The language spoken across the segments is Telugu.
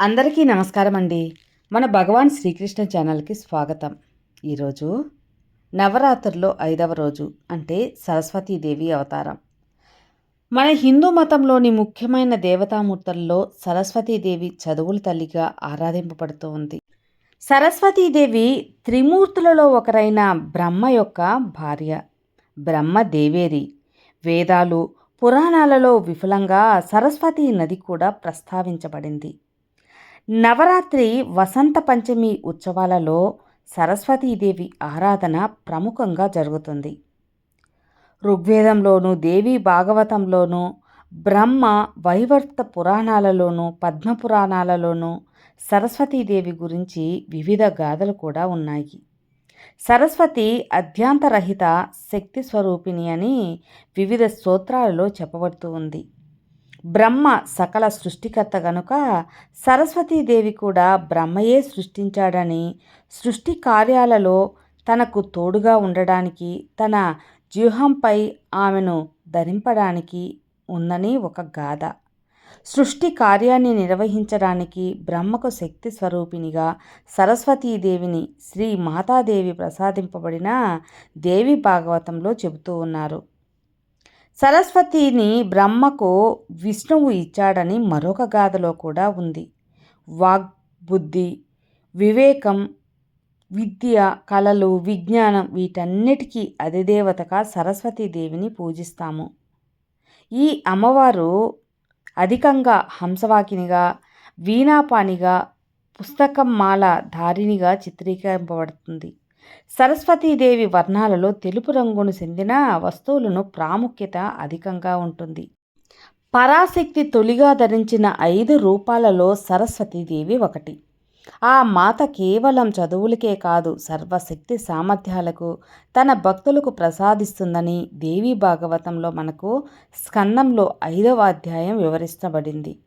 అందరికీ నమస్కారం అండి మన భగవాన్ శ్రీకృష్ణ ఛానల్కి స్వాగతం. ఈరోజు నవరాత్రుల్లో ఐదవ రోజు అంటే సరస్వతీదేవి అవతారం. మన హిందూ మతంలోని ముఖ్యమైన దేవతామూర్తుల్లో సరస్వతీదేవి చదువుల తల్లిగా ఆరాధింపబడుతూ ఉంది. సరస్వతీదేవి త్రిమూర్తులలో ఒకరైన బ్రహ్మ యొక్క భార్య బ్రహ్మ దేవేరి. వేదాలు పురాణాలలో విఫలంగా సరస్వతీ నది కూడా ప్రస్తావించబడింది. నవరాత్రి వసంత పంచమి ఉత్సవాలలో సరస్వతీదేవి ఆరాధన ప్రముఖంగా జరుగుతుంది. ఋగ్వేదంలోను దేవి భాగవతంలోను బ్రహ్మ వైవర్త పురాణాలలోను పద్మ పురాణాలలోనూ సరస్వతీదేవి గురించి వివిధ గాథలు కూడా ఉన్నాయి. సరస్వతి అధ్యాంతరహిత శక్తి స్వరూపిణి అని వివిధ స్తోత్రాలలో చెప్పబడుతూ ఉంది. బ్రహ్మ సకల సృష్టికర్త గనుక సరస్వతీదేవి కూడా బ్రహ్మయే సృష్టించాడని సృష్టి కార్యాలలో తనకు తోడుగా ఉండడానికి తన వ్యూహంపై ఆమెను ధరింపడానికి ఉందని ఒక గాథ. సృష్టి కార్యాన్ని నిర్వహించడానికి బ్రహ్మకు శక్తి స్వరూపిణిగా సరస్వతీదేవిని శ్రీ మాతాదేవి ప్రసాదింపబడిన దేవి భాగవతంలో చెబుతూ ఉన్నారు. సరస్వతిని బ్రహ్మకు విష్ణువు ఇచ్చాడని మరొక గాథలో కూడా ఉంది. వాగ్బుద్ధి వివేకం విద్య కళలు విజ్ఞానం వీటన్నిటికీ అధిదేవతగా సరస్వతీదేవిని పూజిస్తాము. ఈ అమ్మవారు అధికంగా హంసవాకినిగా వీణాపాణిగా పుస్తకం మాల ధారిణిగా చిత్రీకరింపబడుతుంది. సరస్వతీదేవి వర్ణాలలో తెలుపు రంగును చెందిన వస్తువులను ప్రాముఖ్యత అధికంగా ఉంటుంది. పరాశక్తి తొలిగా ధరించిన ఐదు రూపాలలో సరస్వతీదేవి ఒకటి. ఆ మాత కేవలం చదువులకే కాదు సర్వశక్తి సామర్థ్యాలకు తన భక్తులకు ప్రసాదిస్తుందని దేవీ భాగవతంలో మనకు స్కందంలో ఐదవ అధ్యాయం వివరించబడింది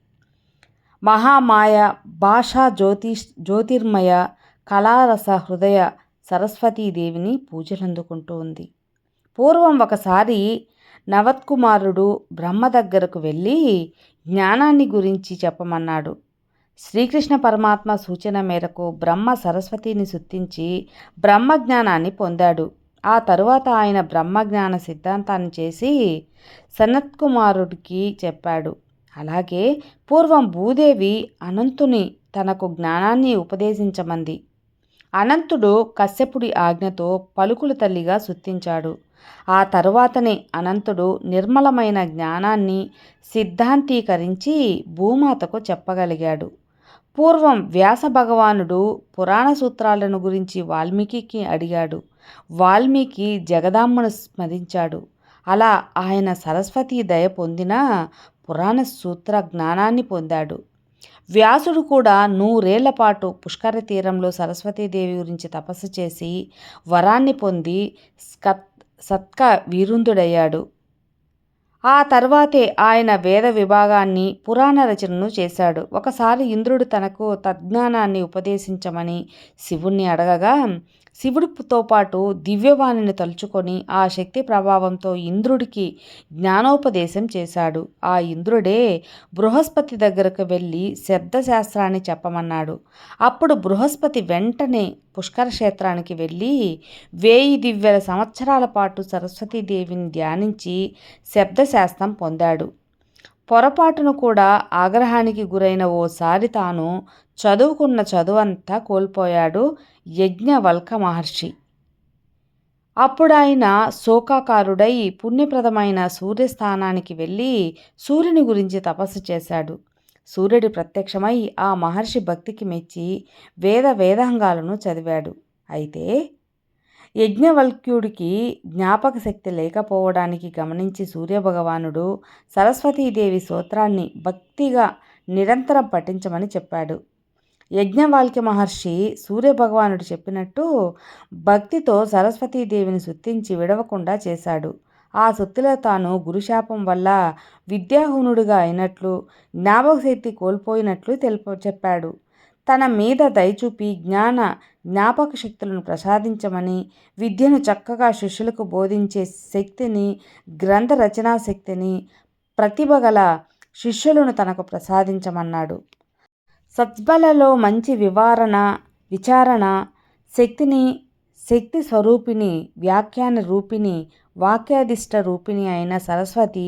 మహామాయ భాషా జ్యోతిష్ జ్యోతిర్మయ కళారస హృదయ సరస్వతీదేవిని పూజలందుకుంటూ ఉంది పూర్వం ఒకసారి నవత్కుమారుడు బ్రహ్మ దగ్గరకు వెళ్ళి జ్ఞానాన్ని గురించి చెప్పమన్నాడు. శ్రీకృష్ణ పరమాత్మ సూచన మేరకు బ్రహ్మ సరస్వతిని సుత్తించి బ్రహ్మజ్ఞానాన్ని పొందాడు. ఆ తరువాత ఆయన బ్రహ్మజ్ఞాన సిద్ధాంతాన్ని చేసి సనత్కుమారుడికి చెప్పాడు. అలాగే పూర్వం భూదేవి అనంతుని తనకు జ్ఞానాన్ని ఉపదేశించమంది. అనంతుడు కశ్యపుడి ఆజ్ఞతో పలుకుల తల్లిగా సుత్తించాడు ఆ తరువాతనే అనంతుడు నిర్మలమైన జ్ఞానాన్ని సిద్ధాంతీకరించి భూమాతకు చెప్పగలిగాడు. పూర్వం వ్యాస భగవానుడు పురాణ సూత్రాలను గురించి వాల్మీకి అడిగాడు. వాల్మీకి జగదామ్మను స్మరించాడు. అలా ఆయన సరస్వతి దయ పొందిన పురాణ సూత్ర జ్ఞానాన్ని పొందాడు. వ్యాసుడు కూడా నూరేళ్ళ పాటు పుష్కర తీరంలో సరస్వతీదేవి గురించి తపస్సు చేసి వరాన్ని పొంది సత్ సత్క వీరుందుడయ్యాడు ఆ తర్వాతే ఆయన వేద విభాగాన్ని పురాణ రచనను చేశాడు. ఒకసారి ఇంద్రుడు తనకు తజ్ఞానాన్ని ఉపదేశించమని శివుణ్ణి అడగగా శివుడితో పాటు దివ్యవాణిని తలుచుకొని ఆ శక్తి ప్రభావంతో ఇంద్రుడికి జ్ఞానోపదేశం చేశాడు. ఆ ఇంద్రుడే బృహస్పతి దగ్గరకు వెళ్ళి శబ్దశాస్త్రాన్ని చెప్పమన్నాడు. అప్పుడు బృహస్పతి వెంటనే పుష్కర క్షేత్రానికి వెళ్ళి వేయి దివ్యల సంవత్సరాల పాటు సరస్వతీదేవిని ధ్యానించి శబ్దశాస్త్రం పొందాడు. పొరపాటును కూడా ఆగ్రహానికి గురైన ఓసారి తాను చదువుకున్న చదువంతా కోల్పోయాడు యజ్ఞవల్క మహర్షి. అప్పుడు ఆయన శోకాకారుడై పుణ్యప్రదమైన సూర్యస్థానానికి వెళ్ళి సూర్యుని గురించి తపస్సు చేశాడు. సూర్యుడి ప్రత్యక్షమై ఆ మహర్షి భక్తికి మెచ్చి వేద వేదాంగాలను చదివాడు. అయితే యజ్ఞవల్క్యుడికి జ్ఞాపక శక్తి లేకపోవడానికి గమనించి సూర్యభగవానుడు సరస్వతీదేవి సూత్రాన్ని భక్తిగా నిరంతరం పఠించమని చెప్పాడు. యజ్ఞవాల్క్య మహర్షి సూర్యభగవానుడు చెప్పినట్టు భక్తితో సరస్వతీదేవిని సుత్తించి విడవకుండా చేశాడు. ఆ సొత్తులో తాను గురుశాపం వల్ల విద్యాహునుడిగా అయినట్లు జ్ఞాపకశక్తి కోల్పోయినట్లు తెలుపు చెప్పాడు. తన మీద దయచూపి జ్ఞాన జ్ఞాపక శక్తులను ప్రసాదించమని విద్యను చక్కగా శిష్యులకు బోధించే శక్తిని గ్రంథ రచనా శక్తిని ప్రతిభ గల శిష్యులను తనకు ప్రసాదించమన్నాడు. సత్బలలో మంచి వివరణ విచారణ శక్తిని శక్తి స్వరూపిణి వ్యాఖ్యాన రూపిణి వాక్యాధిష్ట రూపిణి అయిన సరస్వతి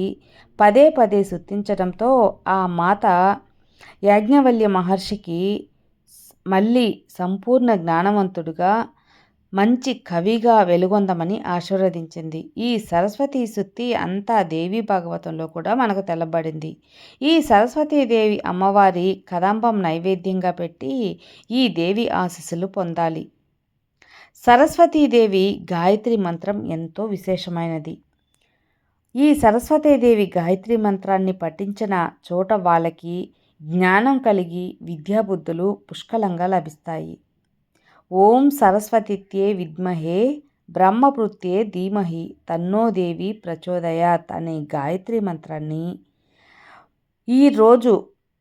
పదే పదే శుద్ధించడంతో ఆ మాత యాజ్ఞవల్య మహర్షికి మళ్ళీ సంపూర్ణ జ్ఞానవంతుడుగా మంచి కవిగా వెలుగొందమని ఆశీర్వదించింది. ఈ సరస్వతి శుద్ధి అంతా దేవి భాగవతంలో కూడా మనకు తెల్లబడింది. ఈ సరస్వతీదేవి అమ్మవారి కదంబం నైవేద్యంగా పెట్టి ఈ దేవి ఆశీస్సులు పొందాలి. సరస్వతీదేవి గాయత్రి మంత్రం ఎంతో విశేషమైనది. ఈ సరస్వతీదేవి గాయత్రి మంత్రాన్ని పఠించిన చోట వాళ్ళకి జ్ఞానం కలిగి విద్యాబుద్ధులు పుష్కలంగా లభిస్తాయి. ఓం సరస్వతిత్యే విద్మహే బ్రహ్మపృత్యే ధీమహి తన్నోదేవి ప్రచోదయాత్ అనే గాయత్రి మంత్రాన్ని ఈరోజు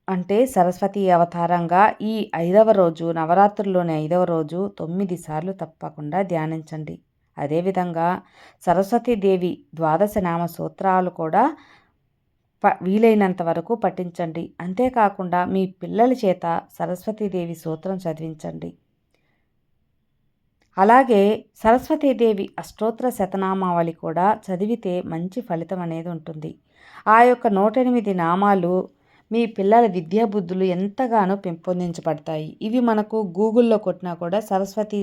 అంటే సరస్వతి అవతారంగా ఈ ఐదవ రోజు నవరాత్రుల్లోని ఐదవ రోజు తొమ్మిది సార్లు తప్పకుండా ధ్యానించండి. అదేవిధంగా సరస్వతీదేవి ద్వాదశ నామ సూత్రాలు కూడా ప వీలైనంత వరకు పఠించండి. అంతేకాకుండా మీ పిల్లల చేత సరస్వతీదేవి సూత్రం చదివించండి. అలాగే సరస్వతీదేవి అష్టోత్తర శతనామావళి కూడా చదివితే మంచి ఫలితం అనేది ఉంటుంది. ఆ యొక్క నూట ఎనిమిది నామాలు మీ పిల్లల విద్యా బుద్ధులు ఎంతగానో పెంపొందించబడతాయి. ఇవి మనకు గూగుల్లో కొట్టినా కూడా సరస్వతి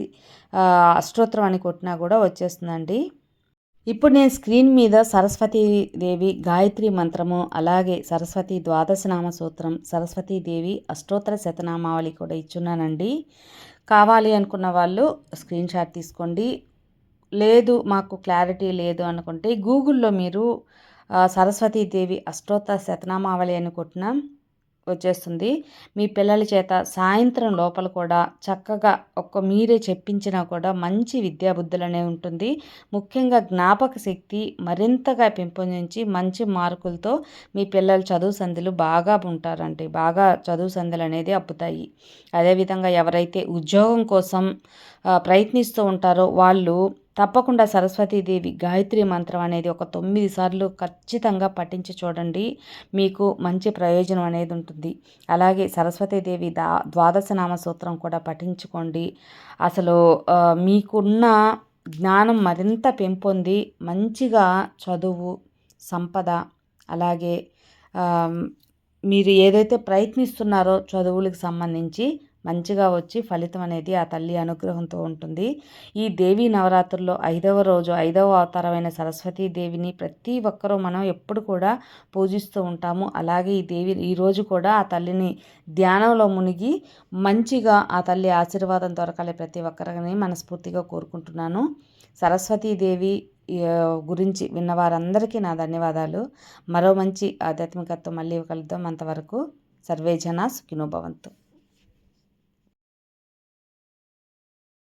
అష్టోత్తరం అని కొట్టినా కూడా వచ్చేస్తుందండి. ఇప్పుడు నేను స్క్రీన్ మీద సరస్వతీదేవి గాయత్రి మంత్రము అలాగే సరస్వతి ద్వాదశనామ సూత్రం సరస్వతీదేవి అష్టోత్తర శతనామావళి కూడా ఇచ్చున్నానండి. కావాలి అనుకున్న వాళ్ళు స్క్రీన్ షాట్ తీసుకోండి. లేదు మాకు క్లారిటీ లేదు అనుకుంటే గూగుల్లో మీరు సరస్వతీదేవి అష్టోత్తర శతనామావళి అని కొట్టిన వచ్చేస్తుంది. మీ పిల్లల చేత సాయంత్రం లోపల కూడా చక్కగా ఒక్క మీరే చెప్పించినా కూడా మంచి విద్యాబుద్ధులనే ఉంటుంది. ముఖ్యంగా జ్ఞాపక శక్తి మరింతగా పెంపొందించి మంచి మార్కులతో మీ పిల్లలు చదువు సందులు బాగా ఉంటారండి. బాగా చదువు సందులు అనేది అప్పుతాయి అదేవిధంగా ఎవరైతే ఉద్యోగం కోసం ప్రయత్నిస్తూ ఉంటారో వాళ్ళు తప్పకుండా సరస్వతీదేవి గాయత్రి మంత్రం అనేది ఒక తొమ్మిది సార్లు ఖచ్చితంగా పఠించి చూడండి. మీకు మంచి ప్రయోజనం అనేది ఉంటుంది. అలాగే సరస్వతీదేవి దా ద్వాదశ నామ సూత్రం కూడా పఠించుకోండి. అసలు మీకున్న జ్ఞానం మరింత పెంపొంది మంచిగా చదువు సంపద అలాగే మీరు ఏదైతే ప్రయత్నిస్తున్నారో చదువులకు సంబంధించి మంచిగా వచ్చి ఫలితం అనేది ఆ తల్లి అనుగ్రహంతో ఉంటుంది. ఈ దేవి నవరాత్రుల్లో ఐదవ రోజు ఐదవ అవతారమైన సరస్వతీ దేవిని ప్రతి ఒక్కరూ మనం ఎప్పుడు కూడా పూజిస్తూ ఉంటాము. అలాగే ఈ దేవి ఈరోజు కూడా ఆ తల్లిని ధ్యానంలో మునిగి మంచిగా ఆ తల్లి ఆశీర్వాదం దొరకాలి ప్రతి ఒక్కరిని మనస్ఫూర్తిగా కోరుకుంటున్నాను. సరస్వతీదేవి గురించి విన్న వారందరికీ నా ధన్యవాదాలు. మరో మంచి ఆధ్యాత్మికత్వం మళ్ళీ కలుద్దాం అంతవరకు. సర్వే సుఖినోభవంతో సుఖినోభవంతు